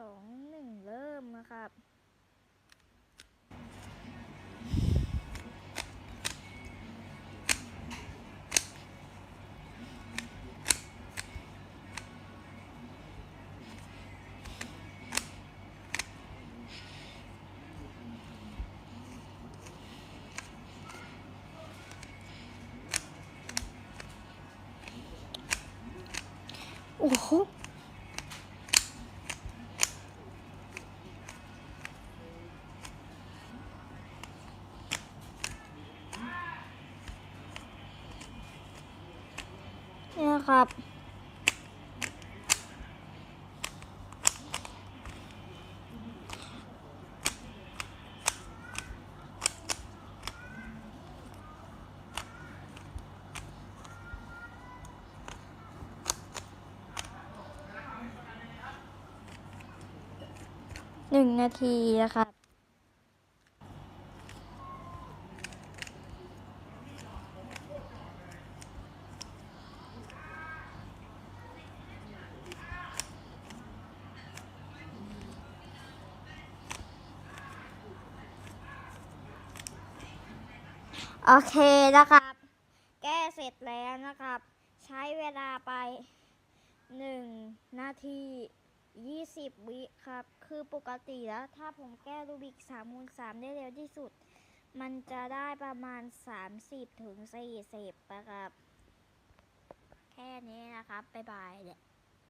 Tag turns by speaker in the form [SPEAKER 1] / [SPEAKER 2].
[SPEAKER 1] สองหนึ่งเริ่มนะครับโอ้โห นี่นะครับ หนึ่งนาทีนะครับ โอเคนะครับ แก้เสร็จแล้วนะครับ ใช้เวลาไป 1 นาที20 วิครับ คือปกติแล้วถ้าผมแก้รูบิก3คูณ3ได้เร็วที่สุด มันจะได้ประมาณ 30 ถึง 40นะครับ แค่นี้นะครับ บ๊ายบายเนี่ย